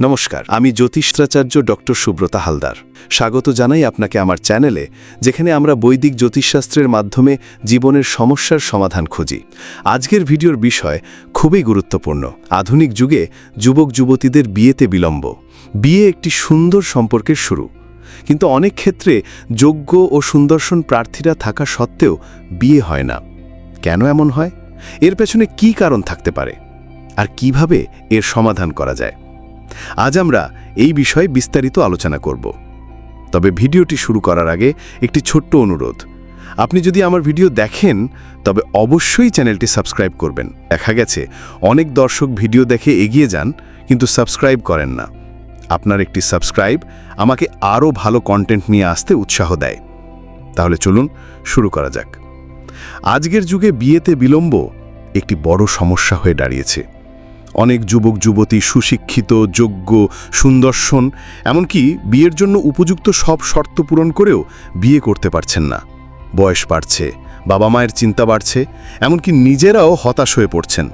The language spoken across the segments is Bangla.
নমস্কার, আমি জ্যোতিষাচার্য ডক্টর সুব্রতা হালদার। স্বাগত জানাই আপনাকে আমার চ্যানেলে, যেখানে আমরা বৈদিক জ্যোতিষশাস্ত্রের মাধ্যমে জীবনের সমস্যার সমাধান খুঁজি। আজকের ভিডিওর বিষয় খুবই গুরুত্বপূর্ণ। আধুনিক যুগে যুবক যুবতীদের বিয়েতে বিলম্ব। বিয়ে একটি সুন্দর সম্পর্কের শুরু। কিন্তু অনেক ক্ষেত্রে যোগ্য ও সুন্দর্শন প্রার্থীরা থাকা সত্ত্বেও বিয়ে হয় না। কেন এমন হয়? এর পেছনে কি কারণ থাকতে পারে? আর কীভাবে এর সমাধান করা যায়? আজ আমরা এই বিষয়ে বিস্তারিত আলোচনা করব। তবে ভিডিওটি শুরু করার আগে একটি ছোট্ট অনুরোধ। আপনি যদি আমার ভিডিও দেখেন, তবে অবশ্যই চ্যানেলটি সাবস্ক্রাইব করবেন। দেখা গেছে, অনেক দর্শক ভিডিও দেখে এগিয়ে যান, কিন্তু সাবস্ক্রাইব করেন না। আপনার একটি সাবস্ক্রাইব আমাকে আরও ভালো কন্টেন্ট নিয়ে আসতে উৎসাহ দেয়। তাহলে চলুন শুরু করা যাক। আজকের যুগে বিয়েতে বিলম্ব একটি বড় সমস্যা হয়ে দাঁড়িয়েছে। অনেক যুবক, যুবতী, সুশিক্ষিত, যোগ্য সুন্দর্শন এমনকি বিয়ের জন্য উপযুক্ত সব শর্ত পূরণ করেও বিয়ে করতে পারছেন না। বয়স বাড়ছে, বাবা মায়ের চিন্তা বাড়ছে, এমনকি নিজেরাও হতাশ হয়ে পড়ছেন।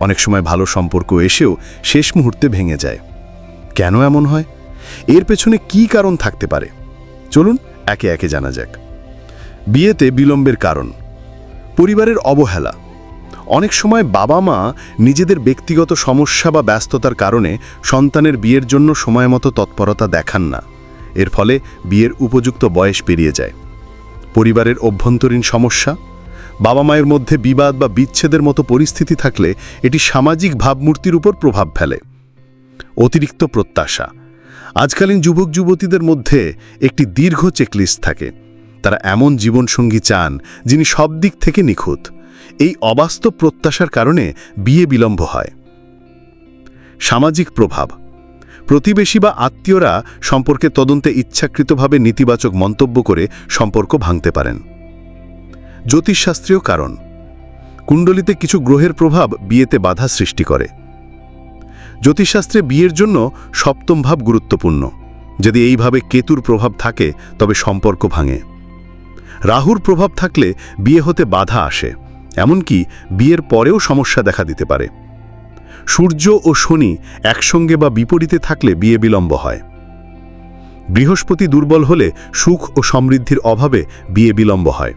অনেক সময় ভালো সম্পর্ক এসেও শেষ মুহূর্তে ভেঙে যায়। কেন এমন হয়? এর পেছনে কি কারণ থাকতে পারে? চলুন একে একে জানা যাক। বিয়েতে বিলম্বের কারণ। পরিবারের অবহেলা। অনেক সময় বাবা মা নিজেদের ব্যক্তিগত সমস্যা বা ব্যস্ততার কারণে সন্তানের বিয়ের জন্য সময় মতো তৎপরতা দেখান না। এর ফলে বিয়ের উপযুক্ত বয়স পেরিয়ে যায়। পরিবারের অভ্যন্তরীণ সমস্যা, বাবা মায়ের মধ্যে বিবাদ বা বিচ্ছেদের মতো পরিস্থিতি থাকলে এটি সামাজিক ভাবমূর্তির উপর প্রভাব ফেলে। অতিরিক্ত প্রত্যাশা। আজকালীন যুবক যুবতীদের মধ্যে একটি দীর্ঘ চেকলিস্ট থাকে। তারা এমন জীবনসঙ্গী চান যিনি সব দিক থেকে নিখুঁত। এই অবাস্তব প্রত্যাশার কারণে বিয়ে বিলম্ব হয়। সামাজিক প্রভাব। প্রতিবেশী বা আত্মীয়রা সম্পর্কে তদন্তে ইচ্ছাকৃতভাবে নেতিবাচক মন্তব্য করে সম্পর্ক ভাঙতে পারেন। জ্যোতিষশাস্ত্রীয় কারণ। কুণ্ডলিতে কিছু গ্রহের প্রভাব বিয়েতে বাধা সৃষ্টি করে। জ্যোতিষশাস্ত্রে বিয়ের জন্য সপ্তম ভাব গুরুত্বপূর্ণ। যদি এইভাবে কেতুর প্রভাব থাকে, তবে সম্পর্ক ভাঙে। রাহুর প্রভাব থাকলে বিয়ে হতে বাধা আসে। এমনকি বিয়ের পরেও সমস্যা দেখা দিতে পারে। সূর্য ও শনি একসঙ্গে বা বিপরীতে থাকলে বিয়ে বিলম্ব হয়। বৃহস্পতি দুর্বল হলে সুখ ও সমৃদ্ধির অভাবে বিয়ে বিলম্ব হয়।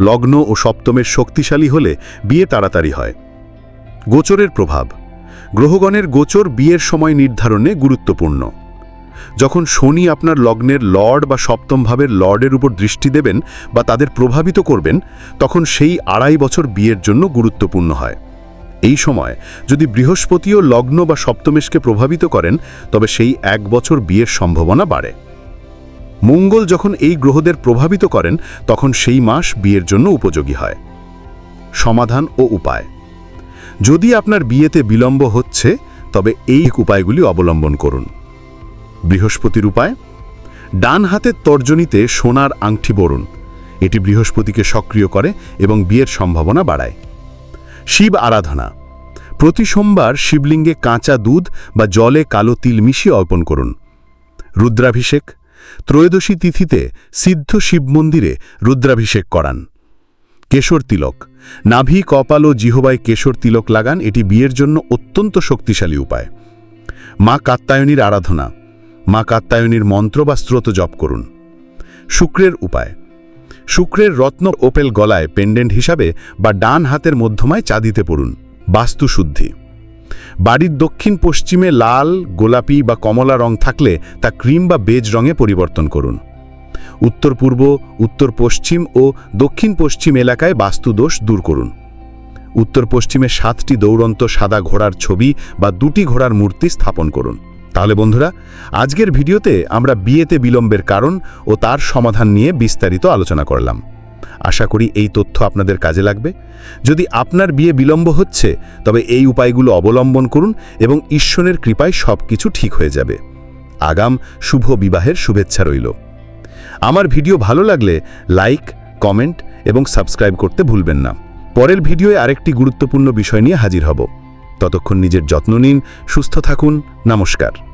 লগ্ন ও সপ্তমের শক্তিশালী হলে বিয়ে তাড়াতাড়ি হয়। গোচরের প্রভাব। গ্রহগণের গোচর বিয়ের সময় নির্ধারণে গুরুত্বপূর্ণ। যখন শনি আপনার লগ্নের লর্ড বা সপ্তম ভাবের লর্ডের উপর দৃষ্টি দেবেন বা তাদের প্রভাবিত করবেন, তখন সেই আড়াই বছর বিয়ের জন্য গুরুত্বপূর্ণ হয়। এই সময় যদি বৃহস্পতিও লগ্ন বা সপ্তমেশকে প্রভাবিত করেন, তবে সেই এক বছর বিয়ের সম্ভাবনা বাড়ে। মঙ্গল যখন এই গ্রহদের প্রভাবিত করেন, তখন সেই মাস বিয়ের জন্য উপযোগী হয়। সমাধান ও উপায়। যদি আপনার বিয়েতে বিলম্ব হচ্ছে, তবে এই উপায়গুলি অবলম্বন করুন। বৃহস্পতির উপায় ডান হাতের তর্জনীতে সোনার আংটি বরুন এটি বৃহস্পতিকে সক্রিয় করে এবং বিয়ের সম্ভাবনা বাড়ায়। শিব আরাধনা। প্রতি সোমবার শিবলিঙ্গে কাঁচা দুধ বা জলে কালো তিল মিশিয়ে অর্পণ করুন। রুদ্রাভিষেক। ত্রয়োদশী তিথিতে সিদ্ধ শিব মন্দিরে রুদ্রাভিষেক করান। কেশর তিলক। নাভি, কপাল ও জিহবায় কেশর তিলক লাগান, এটি বিয়ের জন্য অত্যন্ত শক্তিশালী উপায়। মা কাত্তায়নীর আরাধনা। মা কাত্তায়নীর মন্ত্র বা স্রোত জপ করুন। শুক্রের উপায়। শুক্রের রত্ন ওপেল গলায় পেন্ডেন্ট হিসাবে বা ডান হাতের মধ্যমায় চাঁদিতে পড়ুন। বাস্তুশুদ্ধি। বাড়ির দক্ষিণ পশ্চিমে লাল, গোলাপি বা কমলা রং থাকলে তা ক্রিম বা বেজ রঙে পরিবর্তন করুন। উত্তর পূর্ব, উত্তর পশ্চিম ও দক্ষিণ পশ্চিম এলাকায় বাস্তুদোষ দূর করুন। উত্তর পশ্চিমে সাতটি দৌড়ন্ত সাদা ঘোড়ার ছবি বা দুটি ঘোড়ার মূর্তি স্থাপন করুন। তাহলে বন্ধুরা, আজকের ভিডিওতে আমরা বিয়েতে বিলম্বের কারণ ও তার সমাধান নিয়ে বিস্তারিত আলোচনা করলাম। আশা করি এই তথ্য আপনাদের কাজে লাগবে। যদি আপনার বিয়ে বিলম্ব হচ্ছে, তবে এই উপায়গুলো অবলম্বন করুন এবং ঈশ্বরের কৃপায় সব কিছু ঠিক হয়ে যাবে। আগাম শুভ বিবাহের শুভেচ্ছা রইল। আমার ভিডিও ভালো লাগলে লাইক, কমেন্ট এবং সাবস্ক্রাইব করতে ভুলবেন না। পরের ভিডিওয়ে আরেকটি গুরুত্বপূর্ণ বিষয় নিয়ে হাজির হব। ততক্ষণ নিজের যত্ন নিন, সুস্থ থাকুন। নমস্কার।